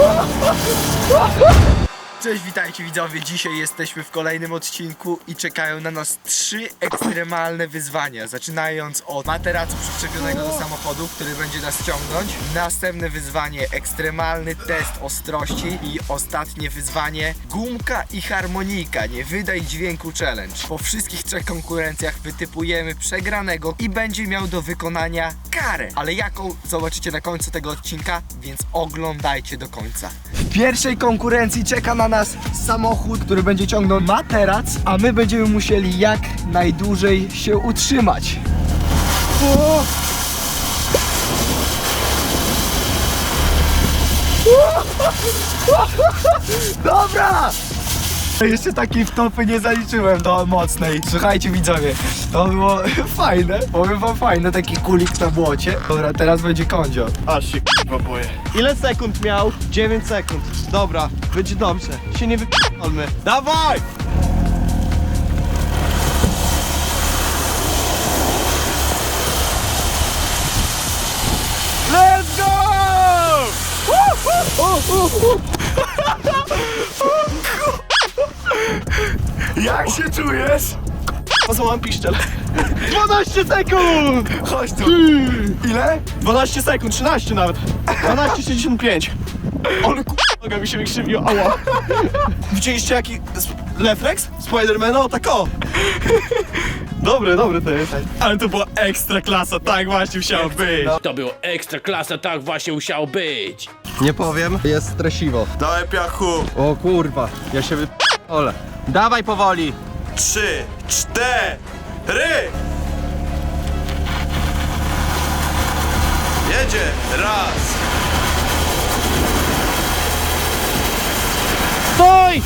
わ っ Cześć, witajcie widzowie. Dzisiaj jesteśmy w kolejnym odcinku i czekają na nas trzy ekstremalne wyzwania. Zaczynając od materacu przyczepionego do samochodu, który będzie nas ciągnąć. Następne wyzwanie ekstremalny test ostrości i ostatnie wyzwanie gumka i harmonika. Nie wydaj dźwięku challenge. Po wszystkich trzech konkurencjach wytypujemy przegranego i będzie miał do wykonania karę. Ale jaką zobaczycie na końcu tego odcinka, więc oglądajcie do końca. W pierwszej konkurencji czeka na nas samochód, który będzie ciągnął materac, a my będziemy musieli jak najdłużej się utrzymać. O! Dobra! Jeszcze takiej wtopy nie zaliczyłem do mocnej. Słuchajcie widzowie, to było fajne, powiem wam fajne, taki kulik na błocie. Dobra, teraz będzie kądzio. Aż się k***a boję. Ile sekund miał? 9 sekund. Dobra, będzie dobrze. Się nie wyp***olmy. Dawaj! Let's go! Jak się czujesz? Pozłam piszczel. 12 sekund! Chodź tu. Ile? 12 sekund, 13 nawet. 12,65. Ale k***a mi się wykrzywiło, ała. Widzieliście jaki sp- refleks? Spidermana? O tak o. Dobre, dobre to jest. Ale to była ekstra klasa, tak właśnie musiało być. To było ekstra klasa, tak właśnie musiało być. Nie powiem, jest stresiwo. Dawaj piachu. O kurwa, ja się wyp***olę. Dawaj powoli. Trzy, cztery. Jedzie. Raz. Stój!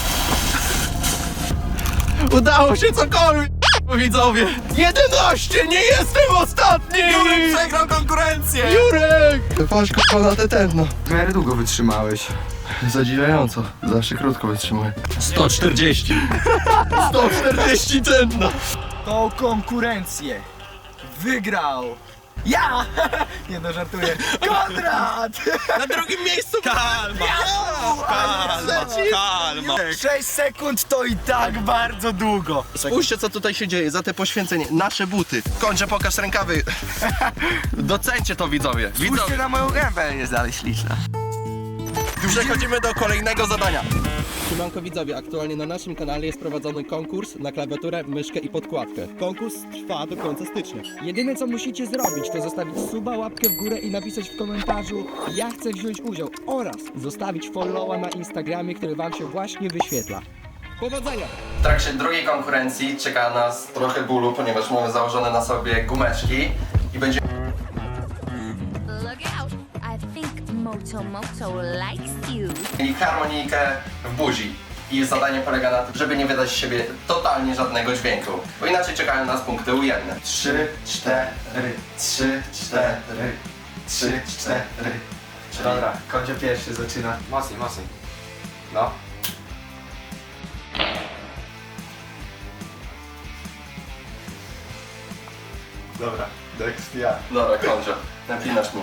Udało się cokolwiek, widzowie. 11, nie jestem ostatni. Jurek przegrał konkurencję. Jurek. Na te tętno. W miarę długo wytrzymałeś. Zadziwiająco, zawsze krótko wytrzymuję. 140. 140 tętno. Tą konkurencję wygrał ja! Nie no, żartuję. Konrad! Na drugim miejscu. Kalma. Kalma. Kalma. 6 sekund to i tak bardzo długo. Spójrzcie co tutaj się dzieje, za te poświęcenie. Nasze buty. Kończę, pokaż rękawy. Docencie to widzowie. Spójrzcie Widzowie, na moją gębę, jest dalej śliczna. przechodzimy do kolejnego zadania. Siemanko widzowie, aktualnie na naszym kanale jest prowadzony konkurs na klawiaturę, myszkę i podkładkę. Konkurs trwa do końca stycznia. Jedyne co musicie zrobić to zostawić suba, łapkę w górę i napisać w komentarzu ja chcę wziąć udział oraz zostawić followa na Instagramie, który wam się właśnie wyświetla. Powodzenia! W trakcie drugiej konkurencji czeka nas trochę bólu, ponieważ mamy założone na sobie gumeczki i będzie Look out! I think Moto Moto likes you. mieli harmonijkę w buzi. I zadanie polega na tym, żeby nie wydać z siebie totalnie żadnego dźwięku. Bo inaczej czekają nas punkty ujemne. Trzy, cztery, trzy, cztery, trzy, cztery. Czyli Dobra, Kondzio pierwszy zaczyna. Mocniej, mocniej. No. Dobra, next ja. Dobra, kończę. Napinasz mi.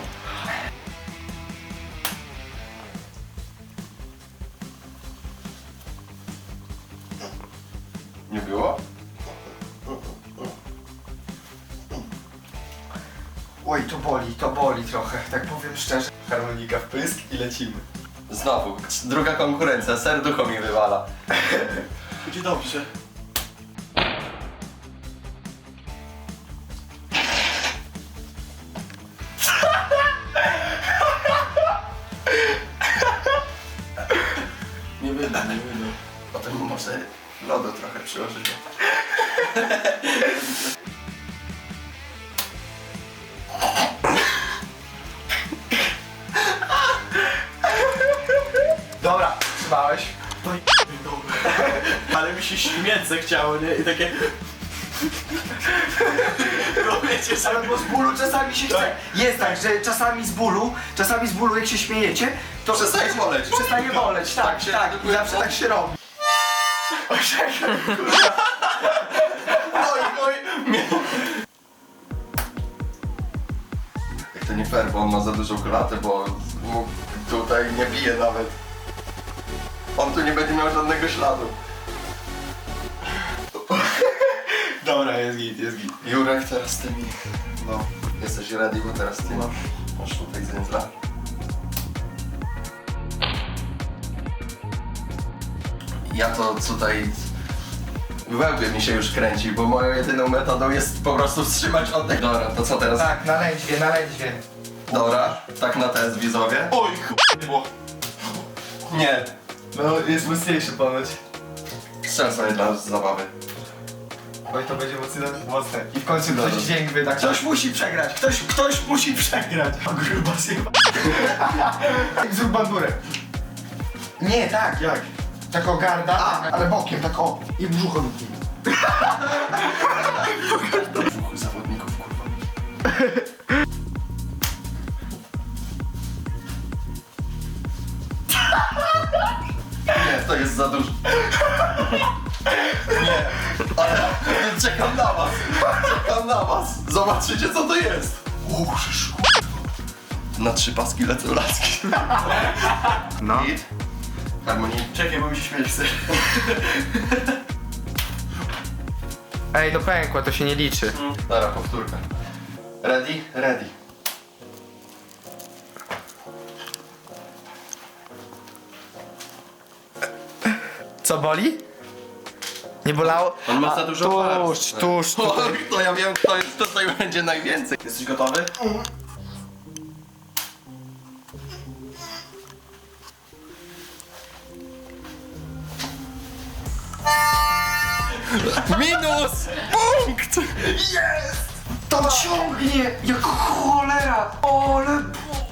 Szczerze. Harmonika w pysk i lecimy. Znowu, druga konkurencja, serducho mi wywala. Będzie dobrze. Się śmieć zechciało, nie? I takie... No wiecie sobie... Ale bo z bólu czasami się chce. Jest tak, że czasami z bólu, czasami z bólu jak się śmiejecie, to Przestaje boleć. Przestaje boleć, tak, Tak tak, się tak. I zawsze tak się robi. Oj, oj. Jak to nie fair, bo on ma za dużą klatę, bo Tutaj nie bije nawet. On tu nie będzie miał żadnego śladu. Dobra, jest git, jest git. Jurek, teraz ty mi... No, jesteś ready, bo teraz ty masz, masz tutaj zędzla. Ja to tutaj... W łebie mi się już kręci, bo moją jedyną metodą jest po prostu wstrzymać oddech. Dobra, to co teraz? Tak, na lędźwie, na lędźwie. Dobra, tak na test widzowie. Oj, ch***wo. Nie, No, jest mocniejszy ponoć. strzel sobie dla zabawy. Oj, to będzie mocne, mocne. I w końcu ktoś Dobra. dźwięk wyda. Ktoś musi przegrać, ktoś, ktoś musi przegrać. O gruba zjeba. Zrób bandurę. Nie, tak. Jak? Tak o garda, ale bokiem, tak o. I brzucho lub trzy paski lecą laski. No. Git? Harmonii. Czekaj, bo mi się śmieć chce. Ej, to pękło, to się nie liczy. Dobra, powtórka. Ready? Ready. Co boli? Nie bolało? On ma za dużo Tuż, tuż, O, tuż. to ja wiem, kto jest tutaj będzie najwięcej. Jesteś gotowy? Minus! Punkt! To ciągnie jak cholera. Ole,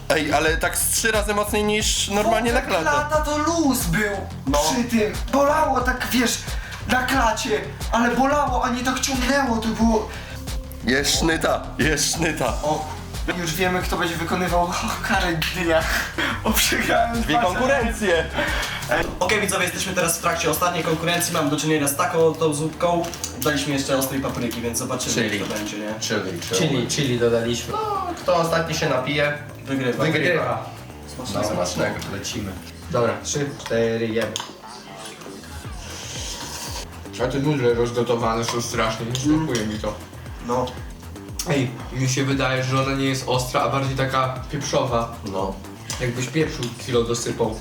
Ej, ale tak z trzy razy mocniej niż normalnie na klatę. Klata to luz był przy tym. Bolało tak, wiesz, na klacie, ale bolało, a nie tak ciągnęło, to było... Jest sznyta, jest sznyta. O, już wiemy, kto będzie wykonywał karę dnia. O, przegrałem Dwie konkurencje. Okej widzowie, jesteśmy teraz w trakcie ostatniej konkurencji, mamy do czynienia z taką oto zupką. Daliśmy jeszcze ostrej papryki, więc zobaczymy Czyli? jak to będzie, nie? Czyli, Chili, chili dodaliśmy. No, kto ostatni się napije, Wygrywa. Wygrywa. no, smacznego. Lecimy. Dobra, trzy, cztery, jemy. A te nudle rozgotowane są strasznie, nie smakuje mi to. No. Ej, mi się wydaje, że ona nie jest ostra, a bardziej taka pieprzowa. No. Jakbyś pieprzu kilo dosypał.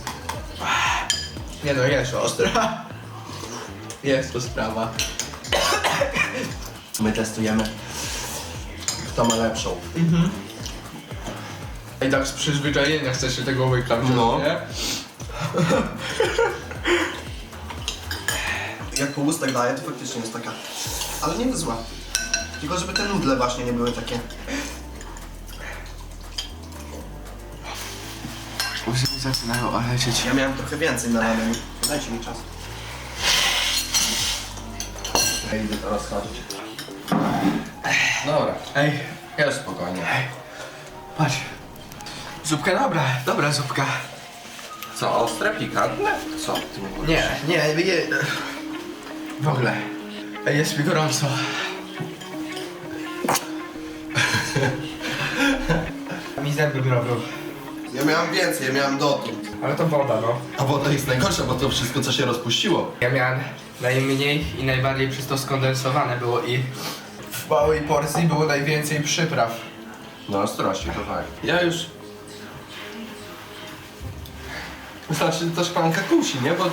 Nie no, jest ostra. Jest to sprawa. My testujemy, kto ma lepszą. I tak z przyzwyczajenia chce się tego łykać, No. nie? Jak półustek daje, to faktycznie jest taka. Ale nie jest zła. Tylko żeby te nudle właśnie nie były takie. Łzy mi zaczynają lecieć. Ja miałem trochę więcej na ramen. Dajcie mi czas. Ja idę to rozchodzić. Dobra, Ej, już spokojnie. patrz. Zupka dobra, dobra zupka. Co, ostre, pikantne? Co ty mówisz? Nie, nie, nie. W ogóle. Ej, jest mi gorąco. mi zęby robią. Ja miałem więcej, ja miałem dotąd. Ale to woda, no. A woda jest najgorsza, bo to wszystko co się rozpuściło. Ja miałem najmniej i najbardziej przez to skondensowane było i W małej porcji było najwięcej przypraw. No ostrości, to tak. Ja już... Znaczy to szklanka kusi, nie? Bo...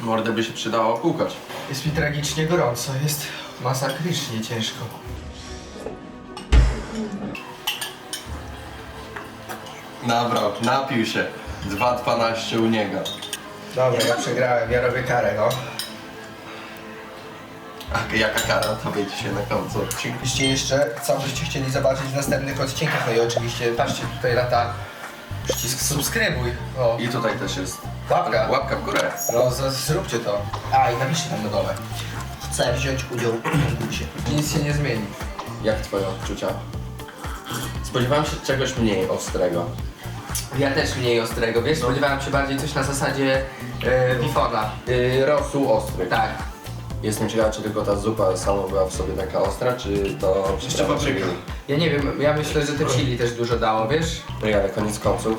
Mordę by się przydało pukać. Jest mi tragicznie gorąco, jest masakrycznie ciężko. Nabrał, napił się. 2,12 u niego. Dobra, ja przegrałem, ja robię karę, no. A jaka kara to będzie się na końcu odcinku? Jeśli jeszcze co byście chcieli zobaczyć w następnych odcinkach, no i oczywiście patrzcie tutaj lata przycisk subskrybuj. O, I tutaj też jest łapka. łapka w górę. No z- zróbcie to. A i napiszcie tam na dole. Chcę wziąć udział w konkursie. Nic się nie zmieni. Jak twoje odczucia? Spodziewałem się czegoś mniej ostrego. Ja też mniej ostrego, wiesz? Spodziewałem się bardziej coś na zasadzie e, bifona. Yy, rosół ostry. Tak. Jestem ciekaw, czy tylko ta zupa sama była w sobie taka ostra, czy to Jeszcze papryka. Ja nie wiem, ja myślę, że to chili też dużo dało, wiesz? No i ale koniec końców,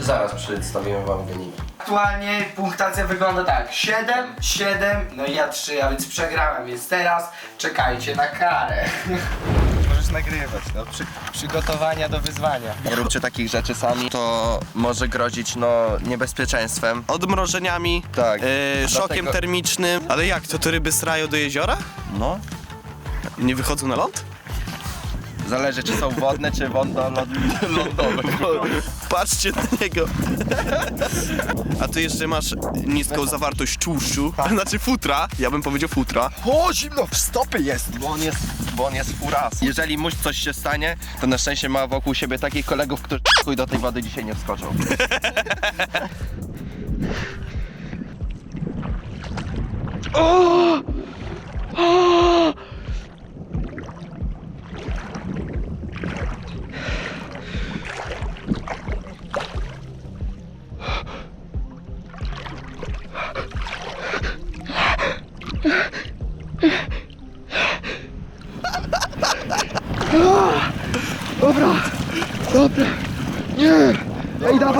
zaraz przedstawimy wam wyniki. Aktualnie punktacja wygląda tak. 7, 7, no i ja 3, a więc przegrałem, więc teraz czekajcie na karę. Nagrywać, no, przy, przygotowania do wyzwania. Nie róbcie takich rzeczy sami, to może grozić no niebezpieczeństwem. Odmrożeniami, Tak. e, szokiem Dlatego- termicznym. Ale jak, to te ryby srają do jeziora? No, Nie wychodzą na ląd? Zależy czy są wodne, czy wodno-lądowe. Patrzcie na niego. A ty jeszcze masz niską zawartość tłuszczu, znaczy futra, ja bym powiedział futra. O, zimno w stopy jest, bo on jest, bo on jest furas. Jeżeli mu coś się stanie, to na szczęście ma wokół siebie takich kolegów, którzy chuj do tej wody dzisiaj nie wskoczą. Ej,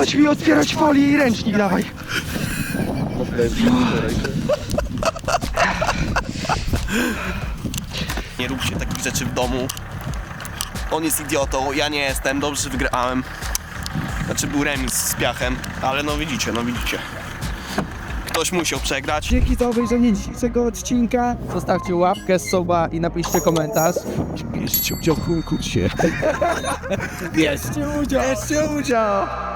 dawać mi otwierać folię i ręcznik dawaj. Nie róbcie takich rzeczy w domu. On jest idiotą, ja nie jestem, dobrze wygrałem. Znaczy był remis z piachem, ale no widzicie, no widzicie. Ktoś musiał przegrać. Dzięki za obejrzenie dzisiejszego odcinka. Zostawcie łapkę, suba i napiszcie komentarz. Bierzcie udział w konkursie. Bierzcie udział! Bierzcie udział!